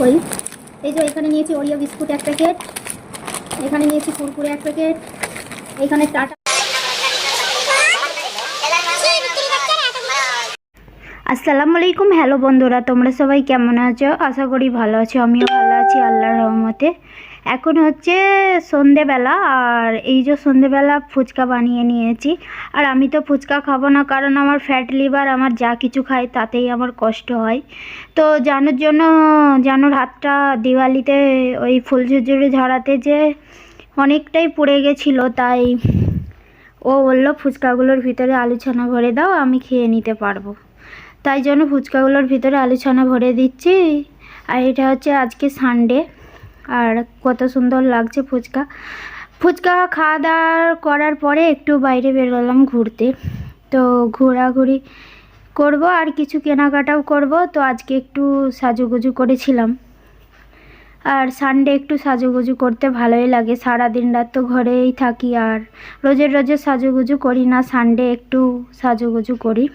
করি। এই যে এখানে নিয়েছি ওরিও বিস্কুট এক প্যাকেট, এখানে নিয়েছি কুরকুরে এক প্যাকেট, এখানে টাটা। আসসালামু আলাইকুম, হ্যালো বন্ধুরা, তোমরা সবাই কেমন আছো? আশা করি ভালো আছো, আমিও ভালো আছি, আল্লাহর রহমতে। এখন হচ্ছে সন্ধেবেলা, আর এই যে সন্ধেবেলা ফুচকা বানিয়ে নিয়েছি। আর আমি তো ফুচকা খাব না, কারণ আমার ফ্যাট লিভার আমার যা কিছু খাই তাতেই আমার কষ্ট হয়। তো জানোর জন্য, জানোর হাতটা দিওয়ালিতে ওই ফুল ঝুরঝুরি ঝরাতে যে অনেকটাই পুড়ে গেছিল, তাই ও বলল, ফুচকাগুলোর ভিতরে আলু ছানা ভরে দাও, আমি খেয়ে নিতে পারব। তাই জন্য ফুচকাগুলোর ভিতরে আলু ছানা ভরে দিচ্ছি। আর এটা হচ্ছে আজকে সানডে আর কত সুন্দর লাগছে ফুচকা। ফুচকা খাওয়া দাওয়া করার পরে একটু বাইরে বেরোলাম ঘুরতে। তো ঘোরাঘুরি করব, আর কিছু কেনাকাটাও করব। তো আজকে একটু সাজুগুজু করেছিলাম। আর সানডে একটু সাজুগুজু করতে ভালোই লাগে। সারা দিন রাত তো ঘরেই থাকি, আর রোজের রোজের সাজুগুজু করি না। সানডে একটু সাজুগুজু করি।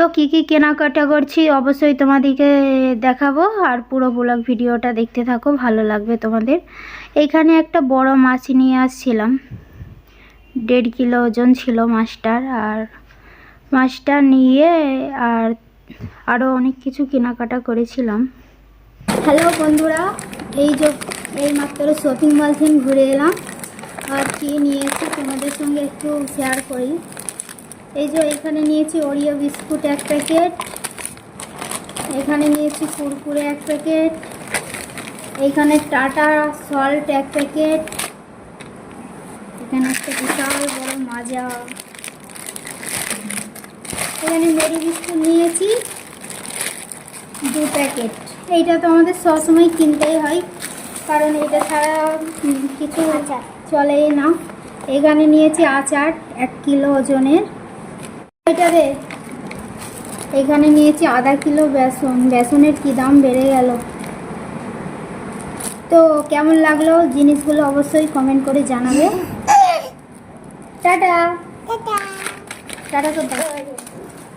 তো কী কী কেনাকাটা করছি অবশ্যই তোমাদেরকে দেখাবো আর পুরো ব্লগ ভিডিওটা দেখতে থাকো, ভালো লাগবে তোমাদের। এইখানে একটা বড় মাছ নিয়ে আসছিলাম। দেড় কিলো ওজন ছিল মাছটার আর মাছটা নিয়ে আর আরও অনেক কিছু কেনাকাটা করেছিলাম। হ্যালো বন্ধুরা, এই যে এই মাত্র শপিং মল থেকে ঘুরে এলাম। আর কি নিয়েছি তোমাদের সঙ্গে একটু শেয়ার করি। এই যে এখানে নিয়েছি ওরিও বিস্কুট এক প্যাকেট। এখানে নিয়েছি কুরকুরে এক প্যাকেট। এইখানে টাটা সল্ট এক প্যাকেট। এখানে একটা বিশাল বড় মাজা। এখানে মেরি বিস্কুট নিয়েছি। দু প্যাকেট। এইটা তো আমাদের সবসময় কিনতেই হয়, কারণ এটা ছাড়া কিছু চলেই না। এখানে নিয়েছি আচার, এক কিলো ওজনের। এটা রে। এখানে নিয়েছি আধা কিলো বেসন। বেসনের কি দাম বেড়ে গেল? তো কেমন লাগল? জিনিসগুলো অবশ্যই কমেন্ট করে জানাবে। টাটা। টাটা। তো